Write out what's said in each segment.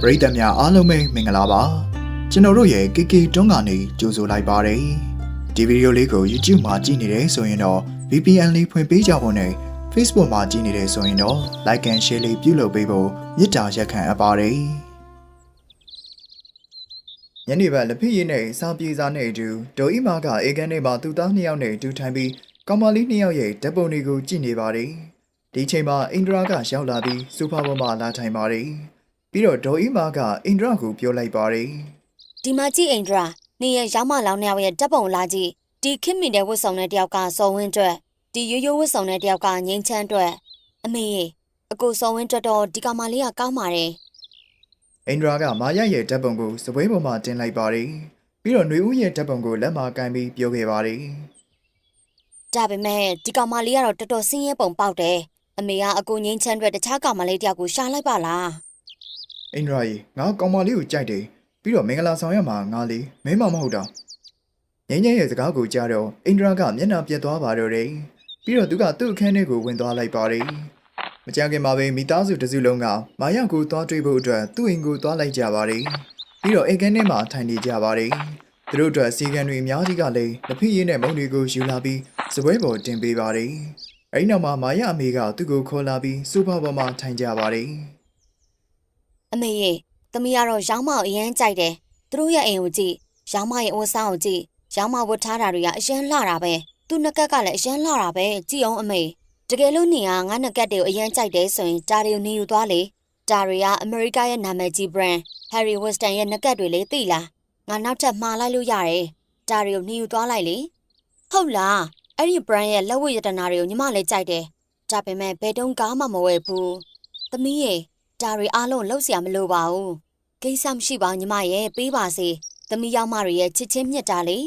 ပရိသတ်များအားလုံးပဲမင်္ဂလာပါကျွန်တော်တို့ရဲ့ KK တွန်းကနေကြိုဆိုလိုက်ပါတယ်ဒီဗီဒီယိုလေးကို YouTube မှာကြည့်နေတယ်ဆိုရင်တော့ VPN လေးဖွင့်ပေးကြဖို့နဲ့ Facebook မှာကြည့်နေတယ်ဆိုရင်တော့ Like and Share လေးပြုလုပ်ပေးဖို့မေတ္တာရက်ခံအပ်ပါတယ်ညနေဘက်လက်ဖက်ရည်နဲ့စာပြေစာနဲ့အတူဒေါ်အီမာကအေကန်ထဲမှာသူ့သားနှစ်ယောက်နဲ့အတူထိုင်ပြီးကောင်မလေးနှစ်ယောက်ရဲ့ဓာတ်ပုံတွေကိုကြည့်နေပါတယ်ဒီချိန်မှာအင်ဒရာကရောက်လာပြီးစူပါပေါ်မှာလာထိုင်ပါတယ် ပြီးတော့ဒေါ်အီမာကအင်ဒရာကိုပြောလိုက်ပါတယ်ဒီမှာကြည့်အိန္ဒရာနေရရောက်မလောင်နေရဲ့တပ်ပုံလာကြည့်ဒီခင်မီတဲ့ဝတ်ဆောင်တဲ့တယောက်ကစော်ဝင်းအတွက်ဒီရိုးရိုးဝတ်ဆောင်တဲ့တယောက်ကငိမ့်ချမ်းအတွက်အမေအကိုစော်ဝင်းအတွက်တော့ဒီကောင်မလေးကကောင်းပါတယ်အင်ဒရာကမာရရဲ့ဓာတ်ပုံကိုစပွဲပေါ်မှာတင်လိုက်ပါတယ်ပြီးတော့ຫນွေဦးရဲ့ဓာတ်ပုံကိုလက်မှာကန်ပြီးပြောခဲ့ပါတယ်ဒါပေမဲ့ဒီကောင်မလေးကတော့တော်တော်ဆင်းရဲပုံပေါက်တယ်အမေကအကိုငိမ့်ချမ်းအတွက်တခြားကောင်မလေးတယောက်ကိုရှာလိုက်ပါလား အင်ဒရာကြီးငါကောင်မလေးကိုကြိုက်တယ်ပြီးတော့မင်္ဂလာဆောင်ရမှာငါလေးမင်းမမဟုတ်တာငင်းငယ်ရဲ့စကားကိုကြားတော့အင်ဒရာကမျက်နှာပြက်သွားပါတော့တယ်ပြီးတော့သူကသူ့အခန်းထဲကိုဝင်သွားလိုက်ပါတယ်မကြခင်မှာပဲမိသားစုတစ်စုလုံးကမာရကိုသွားတွေ့ဖို့အတွက်သူ့အိမ်ကိုသွားလိုက်ကြပါတယ်ပြီးတော့အိမ်ခန်းထဲမှာထိုင်နေကြပါတယ်သူတို့အတွက်စီကံတွေအများကြီးကလည်းလက်ဖက်ရည်နဲ့မုံတွေကိုယူလာပြီးစပွဲပေါ်တင်ပေးပါတယ်အဲဒီနောက်မှာမာရအမေကသူ့ကိုခေါ်လာပြီးဆိုဖာပေါ်မှာထိုင်ကြပါတယ် အမေရေသမီးကတော့ရောင်းမကိုအရင်ကြိုက်တယ်သူတို့ရဲ့အိမ်ကိုကြည့်ရောင်းမရဲ့အဝတ်စားကိုကြည့်ရောင်းမဝတ်ထားတာတွေကအရင်လှတာပဲသူ့နှက်ကက်ကလည်းအရင်လှတာပဲကြည့်အောင်အမေတကယ်လို့နေကငါနှက်ကက်တွေကိုအရင်ကြိုက်တယ်ဆိုရင်ဒါတွေကိုနေယူသွားလေဒါတွေကအမေရိကရဲ့နာမည်ကြီး brand Harry Winston ရဲ့နှက်ကက်တွေလေသိလားငါနောက်ထပ်မှားလိုက်လို့ရတယ်ဒါတွေကိုနေယူသွားလိုက်လေဟုတ်လားအဲ့ဒီ brand ရဲ့လက်ဝတ်ရတနာတွေကိုညီမလည်းကြိုက်တယ်ဒါပေမဲ့ဘယ်တုန်းကမှမဝယ်ဘူးသမီးရေ ဒါတွေအားလုံးလှုပ်เสียမလို့ပါဘူးကိစ္စမရှိပါဘူးညီမရဲ့ပေးပါစေသမီးရောက်မတွေရဲ့ချစ်ချင်းမြတ်တာလေ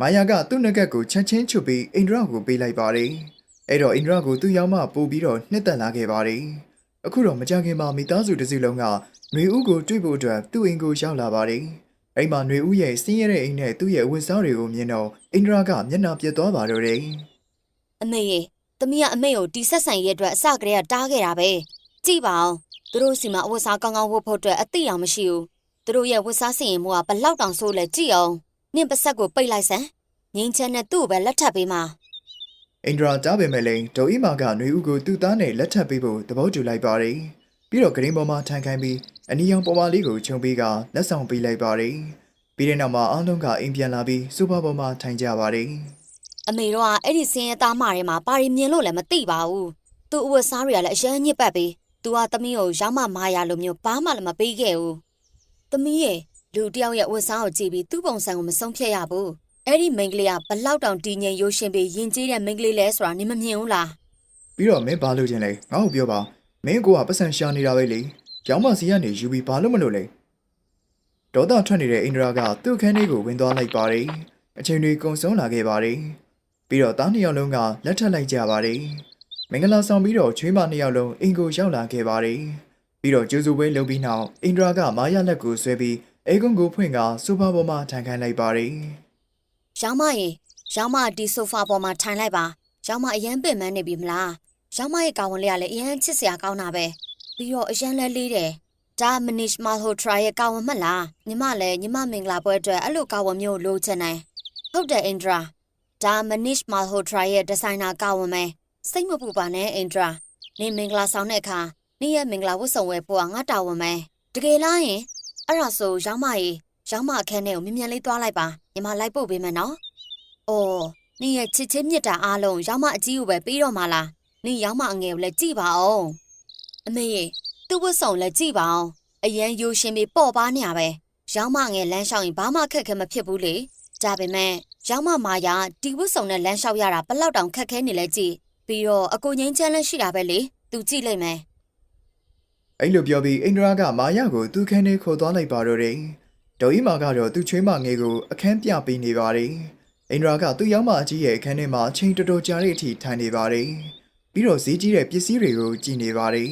မာယာကသူ့နှက်ကက်ကိုချက်ချင်းချွတ်ပြီးအိန္ဒြာကိုပေးလိုက်ပါတယ်။အဲ့တော့အိန္ဒြာကိုသူ့ရောက်မှပို့ပြီးတော့နှစ်သက်လာခဲ့ပါတယ်။အခုတော့မကြခင်မှာမိသားစုတစ်စုလုံးကຫນွေဦးကိုတွေ့ဖို့အတွက်သူ့အိမ်ကိုရောက်လာပါတယ်။အဲ့မှာຫນွေဦးရဲ့စင်းရဲတဲ့အိမ်နဲ့သူ့ရဲ့အဝတ်စားတွေကိုမြင်တော့အိန္ဒြာကမျက်နှာပြတ်သွားပါတော့တယ် အမေရေသမီးကအမေကိုတီဆက်ဆိုင်ရဲ့အတွက်အစကတည်းကတားခဲ့တာပဲ ကြည့်ပါအောင်သူတို့စီမှာအဝတ်စားကောင်းကောင်းဝတ်ဖို့အတွက်အသိအောင်မရှိဘူးသူတို့ရဲ့ဝတ်စားစင်ရင်မို့ကဘလောက်တောင်ဆိုးလဲကြည့်အောင်နင့်ပါဆက်ကိုပိတ်လိုက်စမ်းငင်းချမ်းနဲ့သူ့ကိုပဲလက်ထပ်ပေးမှာ။အိန္ဒြာကြားပေမဲ့လည်းဒေါ်အီမာကຫນွေဦးကိုသူ့သားနဲ့လက်ထပ်ပေးဖို့သဘောတူလိုက်ပါတယ်။ပြီးတော့ဂရင်းပေါ်မှာထိုင်ခိုင်းပြီးအနီရောင်ပေါ်မလေးကိုခြုံပေးကလက်ဆောင်ပေးလိုက်ပါတယ်။ပြီးတဲ့နောက်မှာအားလုံးကအိမ်ပြန်လာပြီးစူပါပေါ်မှာထိုင်ကြပါတယ်။အမေတို့ကအဲ့ဒီစင်ရသားမတွေမှာပါရီမြင်လို့လည်းမသိပါဘူးသူ့အဝတ်စားတွေကလည်းအရန်ညစ်ပတ်ပြီး သူကသမီးကိုရောက်မှမာရလိုမျိုးဘာမှလည်းမပေးခဲ့ဘူးသမီးရဲ့လူတစ်ယောက်ရဲ့အဝတ်စားကိုကြည့်ပြီးသူ့ပုံစံကိုမဆုံးဖြတ်ရဘူးအဲ့ဒီမိန်းကလေးကဘလောက်တောင်တည်ငြိမ်ရိုးရှင်းပြီးယဉ်ကျေးတဲ့မိန်းကလေးလဲဆိုတာနင်မမြင်ဘူးလားပြီးတော့မင်းဘာလို့ခြင်းလဲငါ့ကိုပြောပါမင်းကိုကပတ်စံရှာနေတာပဲလေကျောင်းမစီကနေယူပြီးဘာလို့မလို့လဲဒေါသထွက်နေတဲ့အိန္ဒြာကသူ့ခန်းလေးကိုဝင်သွားလိုက်ပါတယ်အချိန်တွေကုန်ဆုံးလာခဲ့ပါတယ်ပြီးတော့သားနှစ်ယောက်လုံးကလက်ထပ်လိုက်ကြပါတယ် မင်္ဂလာဆောင်ပြီးတော့ချွေးမနှစ်ယောက်လုံးအိမ်ကိုရောက်လာခဲ့ပါတယ်ပြီးတော့ကျူးစုပွဲလုပ်ပြီးနောက်အိန္ဒြာကမာရလက်ကိုဆွဲပြီးအေကွန်ကိုဖွင့်ကဆိုဖာပေါ်မှာထိုင်ခိုင်းလိုက်ပါတယ်ရောင်းမရင်ရောင်းမဒီဆိုဖာပေါ်မှာထိုင်လိုက်ပါရောင်းမအရန်ပင်ပန်းနေပြီမလားရောင်းမရဲ့ကောင်ဝန်လေးကလည်းအရန်ချစ်စရာကောင်းတာပဲပြီးတော့အရန်လဲလေးတယ်ဒါမနစ်မာဟိုထရာရဲ့ကောင်ဝန်မလားညီမလည်းညီမမင်္ဂလာပွဲအတွက်အဲ့လိုကောင်ဝန်မျိုးလိုချင်တယ်ဟုတ်တယ်အင်ဒရာဒါမနစ်မာဟိုထရာရဲ့ဒီဇိုင်နာကောင်ဝန်ပဲ စိတ်မပူပါနဲ့အင်ဒရာနေမင်္ဂလာဆောင်တဲ့အခါနေရဲ့မင်္ဂလာဝတ်ဆောင်ဝယ်ပို့ကငါတာဝန်ပဲတကယ်လားယင်အဲ့ဒါဆိုရောင်းမရေရောင်းမအခန်းထဲကိုမြင်မြန်လေးသွားလိုက်ပါညီမလိုက်ပို့ပေးမယ်နော်။အော်နင်ရဲ့ချစ်ချင်းမြတ်တာအားလုံးရောက်မအကြီးကိုပဲပြီးတော့မှလား။နင်ရောက်မအငယ်ကိုလည်းကြည့်ပါအောင်။အမေရေသူ့ဝတ်ဆောင်လည်းကြည့်ပါအောင်။အရန်ရိုရှင်ပြီးပေါ့ပါနေရပဲ။ရောက်မငယ်လမ်းလျှောက်ရင်ဘာမှခက်ခဲမဖြစ်ဘူးလေ။ဒါပေမဲ့ရောက်မမာယာဒီဝတ်ဆောင်နဲ့လမ်းလျှောက်ရတာဘလောက်တောင်ခက်ခဲနေလဲကြည့်။ ပြီးတော့အကိုငင်းချမ်းလည်းရှိတာပဲလေ။ तू ကြည့်လိုက်မယ်အဲ့လိုပြောပြီးအိန္ဒြာကမာရကိုသူ့ခန်းထဲခေါ်သွားလိုက်ပါတော့တယ်ဒေါ်အီမာကတော့သူ့ချွေးမငယ်ကိုအခန်းပြပေးနေပါတယ်အိန္ဒြာကသူ့ရောက်မအကြီးရဲ့အခန်းထဲမှာချိန်တော်တော်ကြာတဲ့အထိထိုင်နေပါတယ်ပြီးတော့ဈေးကြီးတဲ့ပစ္စည်းတွေကိုကြည့်နေပါတယ်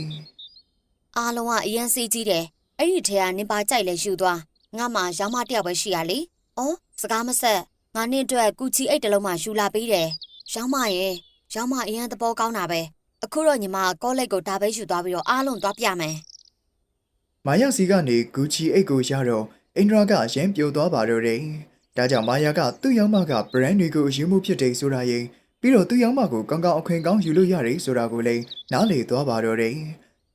။အားလုံးကအရန်စီးကြီးတယ်။အဲ့ဒီထဲကနင်ပါကြိုက်လဲယူသွား။ငါမှရောက်မတယောက်ပဲရှိရလေ။အော်စကားမဆက်ငါနဲ့အတွက်ကုချီအိတ်တစ်လုံးမှယူလာပေးတယ်။ရောက်မရဲ့ ရောက်မအရန်သဘောကောင်းတာပဲ။အခုတော့ညီမကောလိပ်ကိုဒါပဲယူသွားပြီးတော့အားလုံးသွားပြမယ်။မာယာစီကနေဂူချီအိတ်ကိုရတော့အင်ဒရာကရမ်းပြိုသွားပါတော့တယ်ဒါကြောင့်မာယာကသူ့ယောက်မကဘရန်တွေကိုအယူမှုဖြစ်တယ်ဆိုတာရင်ပြီးတော့သူ့ယောက်မကိုကောင်းကောင်းအခွင့်ကောင်းယူလို့ရတယ်ဆိုတာကိုလည်းနားလေသွားပါတော့တယ်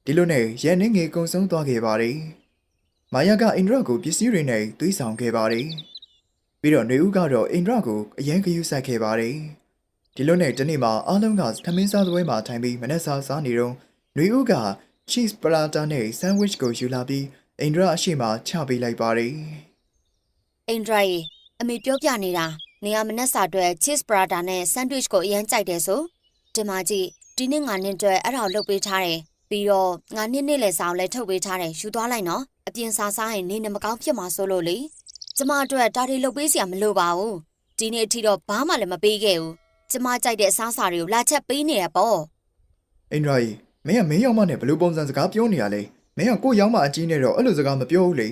ဒီလိုနဲ့ရန်နေငယ်ကုံဆုံးသွားခဲ့ပါတယ်မာယာကအင်ဒရာကိုပစ္စည်းတွေနဲ့သွေးဆောင်ခဲ့ပါတယ်ပြီးတော့နေဦးကတော့အင်ဒရာကိုအရန်ဂယုစိုက်ခဲ့ပါတယ် ဒီလိုနဲ့ဒီနေ့မှာအားလုံးကထမင်းစားပွဲမှာထိုင်ပြီးမနက်စာစားနေတော့နေဦးက cheese prata နဲ့ sandwich ကိုယူလာပြီးအိန္ဒြာအရှိမချပေးလိုက်ပါတယ်အိန္ဒြာရေအမေပြောပြနေတာနေရာမနက်စာအတွက် cheese prata နဲ့ sandwich ကိုအရင်ကြိုက်တယ်ဆိုဒီမှာကြည့်ဒီနေ့ငါနင်းအတွက်အဲ့ဒါကိုလုပ်ပေးထားတယ်ပြီးတော့ငါနင်းနေ့လေစာကိုလည်းထုတ်ပေးထားတယ်ယူသွားလိုက်နော်အပြင်စားစားရင်နေနေမကောင်းဖြစ်မှာဆိုလို့လေကျမအတွက်ဒါတွေလုပ်ပေးစရာမလိုပါဘူးဒီနေ့အထိတော့ဘာမှလည်းမပေးခဲ့ဘူး ကျမကြိုက်တဲ့အစားအစာတွေကိုလာချက်ပေးနေရပေါ့အိန္ဒြာကြီးမင်းကမင်းရောက်မနဲ့ဘယ်လိုပုံစံစကားပြောနေရလဲမင်းကကိုယ့်ရောက်မအကြီးနဲ့တော့အဲ့လိုစကားမပြောဘူးလေ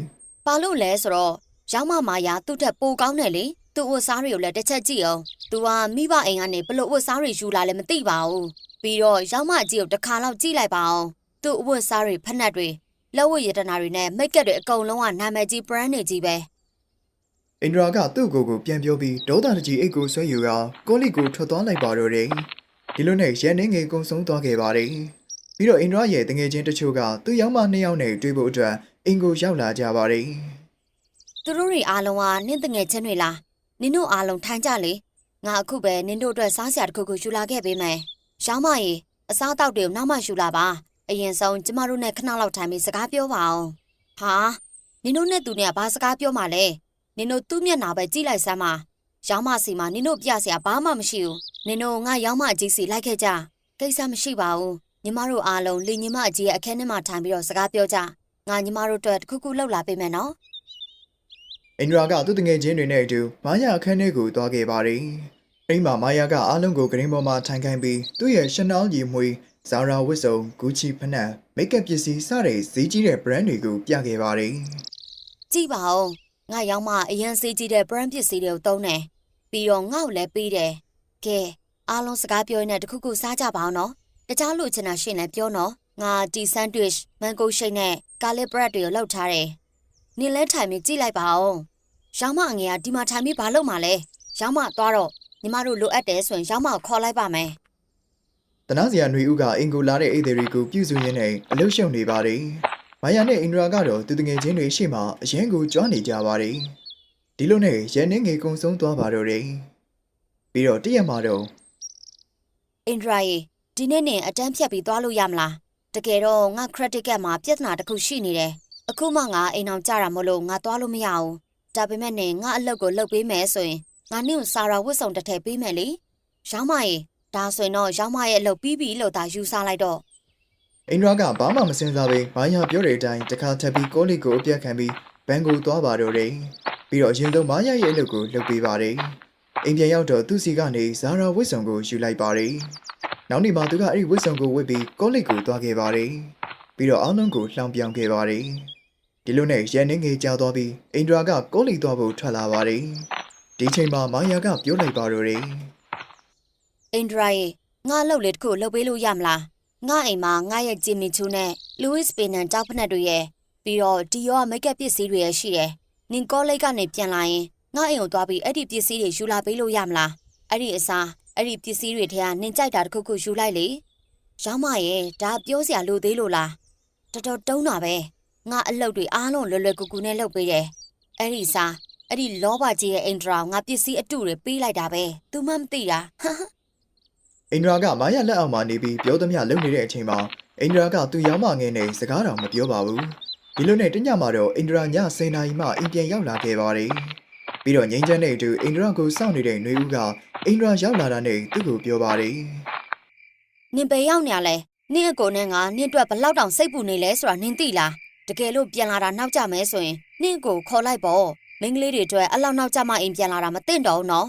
ဘာလို့လဲဆိုတော့ရောင်းမမာယာသူ့ထက်ပိုကောင်းတယ်လေသူ့ဝတ်စားတွေကိုလည်းတစ်ချက်ကြည့်အောင်သူကမိဘအိမ်ကနေဘလို့ဝတ်စားတွေယူလာလဲမသိပါဘူးပြီးတော့ရောင်းမအကြီးကိုတစ်ခါလောက်ကြည့်လိုက်ပါအောင်သူ့ဝတ်စားတွေဖက်နှက်တွေလက်ဝတ်ရတနာတွေနဲ့မိတ်ကပ်တွေအကုန်လုံးကနာမည်ကြီး brand တွေကြီးပဲ အိန္ဒြာကသူ့ကိုယ်ကိုပြန်ပြောပြီးဒေါသတကြီးအိတ်ကိုဆွဲယူကကိုလိကိုထွက်သွားလိုက်ပါတော့တယ်ဒီလိုနဲ့ရန်နေငယ်ကုံဆုံးသွားခဲ့ပါတယ်ပြီးတော့အိန္ဒြာရဲ့တငယ်ချင်းတချို့ကသူ့ရောက်မနှစ်ယောက်နဲ့တွေ့ဖို့အတွက်အင်ကိုရောက်လာကြပါတယ်သူတို့တွေအားလုံးကနင့်တငယ်ချင်းတွေလားနင်တို့အားလုံးထိုင်ကြလေငါအခုပဲနင်တို့အတွက်စားစရာတစ်ခုခုယူလာခဲ့ပေးမယ်ရောင်းမရေအစားအသောက်တွေကိုနောက်မှယူလာပါအရင်ဆုံးကျမတို့နဲ့ခဏလောက်ထိုင်ပြီးစကားပြောပါအောင်ဟာနင်တို့နဲ့သူနဲ့ကဘာစကားပြောမှလဲ နင်တို့သူ့မျက်နှာပဲကြည့်လိုက်စမ်းပါရောင်းမစီမှာနင်တို့ပြစရာဘာမှမရှိဘူးနင်တို့ငါရောင်းမအကြီးစီလိုက်ခဲ့ကြကိစ္စမရှိပါဘူးညီမတို့အားလုံးလင်ညီမအကြီးရဲ့အခန်းထဲမှာထိုင်ပြီးတော့စကားပြောကြငါညီမတို့အတွက်တစ်ခုခုလှုပ်လာပေးမယ်နော်အိန္ဒြာကသူ့တငယ်ချင်းတွေနဲ့အတူမာယာအခန်းထဲကိုသွားခဲ့ပါတယ်အိမ်မှာမာယာကအားလုံးကိုဂရင်းပေါ်မှာထိုင်ခိုင်းပြီးသူ့ရဲ့ရှနယ်ရီမွေဇာရာဝစ်စုံဂူချီဖနက်မိတ်ကပ်ပစ္စည်းစတဲ့ဈေးကြီးတဲ့ brand တွေကိုပြခဲ့ပါတယ်ကြည့်ပါဦး ငါရောက်မှအရင်စေးကြည့်တဲ့ brand ပစ္စည်းတွေကိုသုံးတယ်ပြီးတော့ငါ့ကိုလည်းပေးတယ်ကဲအားလုံးစကားပြောရင်းနဲ့တခုခုစားကြပါအောင်နော်တခြားလူချင်တာရှင်းလည်းပြောနော်ငါဒီ sandwich mango shake နဲ့ garlic bread တွေကိုလောက်ထားတယ်နင်လဲထိုင်ပြီးကြည့်လိုက်ပါဦးရောင်းမအငယ်ကဒီမှာထိုင်ပြီးဘာလုပ်မှလဲရောင်းမသွားတော့ညီမတို့လိုအပ်တယ်ဆိုရင်ရောင်းမကိုခေါ်လိုက်ပါမယ်တနာစရာຫນွေဦးကအင်ကိုလာတဲ့အိတ်တွေကိုပြုစုရင်းနဲ့အလုရှုံနေပါတယ် မာယာနဲ့အိန္ဒြာကတော့သူတငယ်ချင်းတွေရှေ့မှာအရင်ကိုကြွားနေကြပါတယ်ဒီလိုနဲ့ရန်နေငယ်ကုံဆုံးသွားပါတော့တယ်ပြီးတော့တည့်ရက်မှာတော့အင်ဒရာရေဒီနေ့နေအတန်းဖြတ်ပြီးသွားလို့ရမလားတကယ်တော့ငါ credit card မှာပြဿနာတစ်ခုရှိနေတယ်အခုမှငါအိမ်အောင်ကြတာမလို့ငါသွားလို့မရဘူးဒါပေမဲ့နေငါအလုပ်ကိုလုပ်ပေးမယ်ဆိုရင်ငါနင့်ကိုစာရာဝတ်စုံတစ်ထည်ပေးမယ်လေရောင်းမရေဒါဆိုရင်တော့ရောင်းမရဲ့အလုပ်ပြီးပြီလို့သာယူဆလိုက်တော့ အိန္ဒြာကဘာမှမစင်စားဘဲမာယာပြောတဲ့အတိုင်းတခါထပ်ပြီးကိုလိကိုအပြတ်ခံပြီးဘန်ကိုသွားပါတော့တယ်ပြီးတော့အရင်ဆုံးမာယာရဲ့အလုပ်ကိုလုပ်ပေးပါတယ်အိမ်ပြန်ရောက်တော့သူ့စီကနေဇာရာဝစ်စုံကိုယူလိုက်ပါတယ်နောက်နေ့မှသူကအဲ့ဒီဝစ်စုံကိုဝတ်ပြီးကိုလိကိုသွားခဲ့ပါတယ်ပြီးတော့အားလုံးကိုလှောင်ပြောင်ခဲ့ပါတယ်ဒီလိုနဲ့ရန်နေငယ်ကြောက်သွားပြီးအိန္ဒြာကကိုလိသွားဖို့ထွက်လာပါတယ်ဒီချိန်မှာမာယာကပြောလိုက်ပါတော့တယ်အင်ဒရာရေငါအလုပ်လေးတစ်ခုလုပ်ပေးလို့ရမလား ငါအိမ်မှာငါရဲ့ဂျင်မီချူနဲ့လူးဝစ်ပင်နန်တောက်ဖက်နှက်တွေရဲ့ပြီးတော့ဒီရောမိတ်ကပ်ပစ္စည်းတွေရဲ့ရှိတယ်နင်ကောလိပ်ကနေပြန်လာရင်ငါအိမ်ကိုသွားပြီးအဲ့ဒီပစ္စည်းတွေယူလာပေးလို့ရမလားအဲ့ဒီအစားအဲ့ဒီပစ္စည်းတွေထဲကနင်ကြိုက်တာတစ်ခုခုယူလိုက်လေရောင်းမရဲ့ဒါပြောစရာလိုသေးလို့လားတော်တော်တုံးတာပဲငါအလုပ်တွေအားလုံးလွယ်လွယ်ကူကူနဲ့လုပ်ပေးတယ်အဲ့ဒီစားအဲ့ဒီလောဘကြီးရဲ့အင်ဒရာကိုငါပစ္စည်းအတုတွေပေးလိုက်တာပဲ तू မှမသိတာဟမ် အိန္ဒြာကမာယာလက်အောက်မှာနေပြီးပြောသမျှလုပ်နေတဲ့အချိန်မှာအိန္ဒြာကသူ့ရောင်းမငယ်နဲ့စကားတော်မပြောပါဘူးဒီလိုနဲ့တညမှာတော့အိန္ဒြာည10နာရီမှအိမ်ပြန်ရောက်လာခဲ့ပါတယ်ပြီးတော့ငိမ့်ချမ်းတဲ့အတူအိန္ဒြာကိုစောင့်နေတဲ့နှွေဦးကအိန္ဒြာရောက်လာတာနဲ့သူ့ကိုပြောပါတယ်နင်ပဲရောက်နေရလဲနင့်အကိုနဲ့ငါနင့်အတွက်ဘလောက်တောင်စိတ်ပူနေလဲဆိုတာနင်သိလားတကယ်လို့ပြန်လာတာနောက်ကျမဲဆိုရင်နင့်အကိုခေါ်လိုက်ပေါ့မိန်းကလေးတွေအတွက်အလောက်နောက်ကျမှအိမ်ပြန်လာတာမသိတော့ဘူးနော်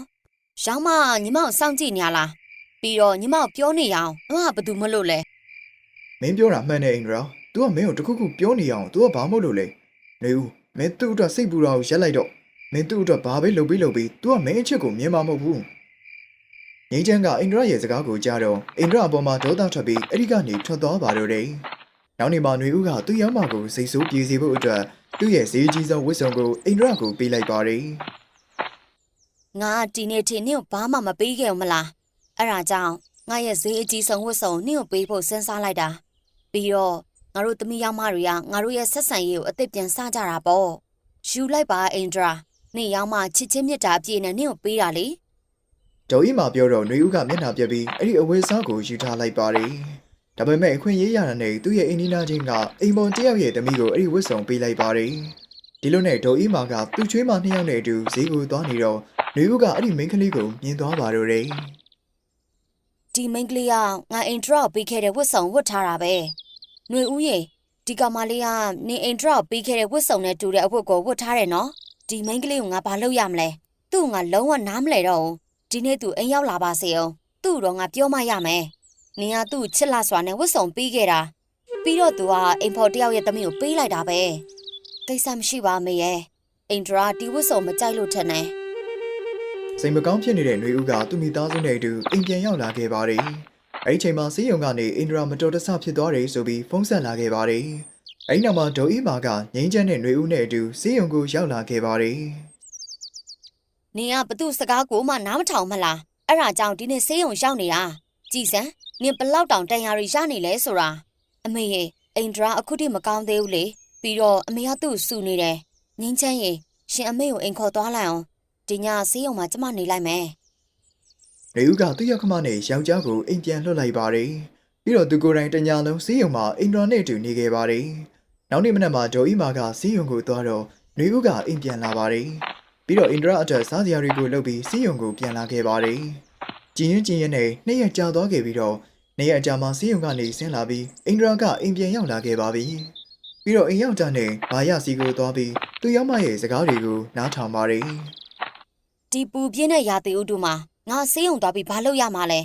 ရောင်းမညီမကိုစောင့်ကြည့်နေရလား ပြီးတော့ညီမကိုပြောနေရအောင်အမကဘာလို့မလို့လဲ မင်းပြောတာမှန်တယ်အိန္ဒြာ तू ကမင်းကိုတခုခုပြောနေအောင် तू ကဘာမို့လို့လဲနှွေဦးမင်းသူ့အတွက်စိတ်ပူတာကိုရက်လိုက်တော့မင်းသူ့အတွက်ဘာပဲလုပ်ပြီးလုပ်ပြီး तू ကမင်းအချစ်ကိုမြင်မှာမဟုတ်ဘူးငိမ့်ချမ်းကအိန္ဒြာရဲ့စကားကိုကြားတော့အိန္ဒြာအပေါ်မှာဒေါသထွက်ပြီးအဲ့ဒီကနေထွက်သွားပါတော့တယ် နောက်နေ့မှာຫນွေဦးကသူ့ရောက်မကိုစိတ်ဆိုးပြေစီဖို့အတွက်သူ့ရဲ့ဈေးကြီးဆုံးဝတ်စုံကိုအိန္ဒြာကိုပေးလိုက်ပါတယ် ငါဒီနေ့ထင်နင့်ကိုဘာမှမပေးခဲ့ဘူးမလား အဲ့ဒါကြောင့်ငါရဲ့ဈေးအကြီးဆုံးဝတ်စုံနင့်ကိုပေးဖို့စဉ်းစားလိုက်တာပြီးတော့ငါတို့သမီးယောက်မတွေကငါတို့ရဲ့ဆက်ဆံရေးကိုအသက်ပြန်စကြတာပေါ့ယူလိုက်ပါအင်ဒရာနင့်ယောက်မချစ်ချင်းမြတ်တာအပြည့်နဲ့နင့်ကိုပေးတာလေဒေါ်ကြီးမှပြောတော့နှွေဦးကမျက်နှာပြက်ပြီးအဲ့ဒီအဝယ်စားကိုယူထားလိုက်ပါတယ်ဒါပေမဲ့အခွင့်ရေးရတာနဲ့သူ့ရဲ့အင်းနီနာချင်းကအိမ်ပေါ်တယောက်ရဲ့သမီးကိုအဲ့ဒီဝတ်စုံပေးလိုက်ပါတယ်ဒီလိုနဲ့ဒေါ်အေးမာကသူ့ချွေးမနှစ်ယောက်နဲ့အတူဈေးကိုသွားနေတော့နှွေဦးကအဲ့ဒီမိန်းကလေးကိုမြင်သွားပါတော့တယ် ဒီမိန်းကလေးကငါအင်ဒရာကိုပေးခဲ့တဲ့ဝတ်စုံဝတ်ထားတာပဲຫນွေဦးရေဒီကောင်မလေးကနင်အင်ဒရာကိုပေးခဲ့တဲ့ဝတ်စုံနဲ့တူတဲ့အဝတ်ကိုဝတ်ထားတယ်နော်ဒီမိန်းကလေးကိုငါဘာလုပ်ရမလဲသူ့ကိုငါလုံးဝနားမလဲတော့ဘူးဒီနေ့သူအိမ်ရောက်လာပါစေအောင်သူ့ကိုတော့ငါပြောမှရမယ်နင်ကသူ့ကိုချစ်လာစွာနဲ့ဝတ်စုံပေးခဲ့တာပြီးတော့သူကအိမ်ဖော်တယောက်ရဲ့သမီးကိုပေးလိုက်တာပဲကိစ္စမရှိပါမေရဲ့အင်ဒရာဒီဝတ်စုံမကြိုက်လို့ထင်တယ် စိတ်မကောင်းဖြစ်နေတဲ့နှွေဦးကသူ့မိသားစုနဲ့အတူအိမ်ပြန်ရောက်လာခဲ့ပါတယ်။အဲဒီချိန်မှာစေးရုံကနေအင်ဒရာမတော်တဆဖြစ်သွားတယ်ဆိုပြီးဖုန်းဆက်လာခဲ့ပါတယ်။အဲဒီနောက်မှာဒေါ်အေးမာကငိမ့်ချမ်းတဲ့နှွေဦးနဲ့အတူစေးရုံကိုရောက်လာခဲ့ပါတယ်။နင်ကဘသူစကားကိုမှနားမထောင်မလား။အဲ့ဒါကြောင့်ဒီနေ့စေးရုံရောက်နေတာ။ကြည်စမ်းနင်ဘလောက်တောင်တန်ရာတွေရနေလဲဆိုတာ။အမေရဲ့အင်ဒရာအခုထိမကောင်းသေးဘူးလေ။ပြီးတော့အမေကသူ့ကိုစူနေတယ်။ငိမ့်ချမ်းရေရှင်အမေကိုအိမ်ခေါ်သွားလိုက်အောင် ဒီညဆေးရုံမှာကျမနေလိုက်မယ်။နေဦးကသူ့ရောက်ခမနဲ့ယောက်ျားကိုအိမ်ပြန်လွှတ်လိုက်ပါတယ်။ပြီးတော့သူကိုယ်တိုင်တညာလုံးစီးရုံမှာအင်ဒရာနဲ့အတူနေခဲ့ပါတယ်။နောက်နေ့မနက်မှာဒေါ်အီမာကစီးရုံကိုသွားတော့နေဦးကအိမ်ပြန်လာပါတယ်။ပြီးတော့အင်ဒရာအတွက်စားစရာတွေကိုလုပ်ပြီးစီးရုံကိုပြန်လာခဲ့ပါတယ်။ကျင်းရင်ကျင်းရင်နဲ့နှစ်ရက်ကြာသွားခဲ့ပြီးတော့နေ့ရက်ကြာမှစီးရုံကနေဆင်းလာပြီးအင်ဒရာကအိမ်ပြန်ရောက်လာခဲ့ပါပြီ။ပြီးတော့အိမ်ယောက်ျားနဲ့မာယာစီကိုသွားပြီးသူ့ရောက်မရဲ့စကားတွေကိုနားထောင်ပါတယ်။ ဒီပူပြင်းတဲ့ရာသီဥတုမှာငါဆေးရုံသွားပြီးဘာလုပ်ရမှာလဲ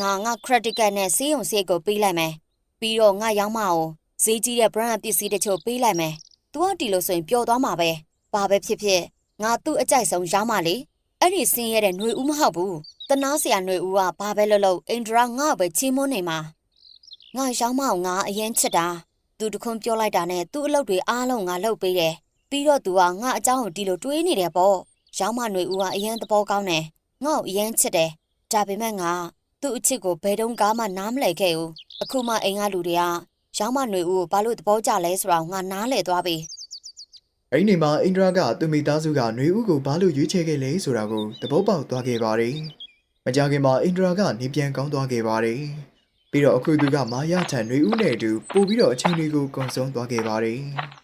ငါငါ critical နဲ့ဆေးရုံဆေးကိုပေးလိုက်မယ်ပြီးတော့ငါရောက်မအောင်ဈေးကြီးတဲ့ brand ပစ္စည်းတချို့ပေးလိုက်မယ်သူကတီလို့ဆိုရင်ပျော်သွားမှာပဲဘာပဲဖြစ်ဖြစ်ငါသူ့အကြိုက်ဆုံးရောင်းပါလေအဲ့ဒီဆင်းရဲတဲ့ຫນွေဦးမဟုတ်ဘူးတနာစရာຫນွေဦးကဘာပဲလုပ်လို့အိန္ဒရာငါ့ကိုပဲချီးမွမ်းနေမှာငါရောင်းမအောင်ငါအရင်ချစ်တာသူတခွန်းပြောလိုက်တာနဲ့သူ့အလုပ်တွေအားလုံးငါလုပ်ပေးတယ်ပြီးတော့သူကငါအเจ้าကိုတီလို့တွေးနေတယ်ပေါ့ ရောင်းမຫນွေဦးကအရင်သဘောကောင်းတယ်ငါ့ကိုအရင်ချစ်တယ်ဒါပေမဲ့ငါသူ့အချစ်ကိုဘယ်တုန်းကမှနားမလည်ခဲ့ဘူးအခုမှအိမ်ကလူတွေကရောင်းမຫນွေဦးကိုဘာလို့သဘောကျလဲဆိုတော့ငါနားလည်သွားပြီ အဲ့ဒီနေ့မှာအိန္ဒရာကသူ့မိသားစုကຫນွေဦးကိုဘာလို့ရွေးချယ်ခဲ့လဲဆိုတာကိုသဘောပေါက်သွားခဲ့ပါတယ်။မကြခင်မှာအိန္ဒရာကနေပြန်ကောင်းသွားခဲ့ပါတယ်။ပြီးတော့အခုသူကမာယာထံຫນွေဦးနဲ့အတူပို့ပြီးတော့အချိန်တွေကိုကုန်ဆုံးသွားခဲ့ပါတယ်။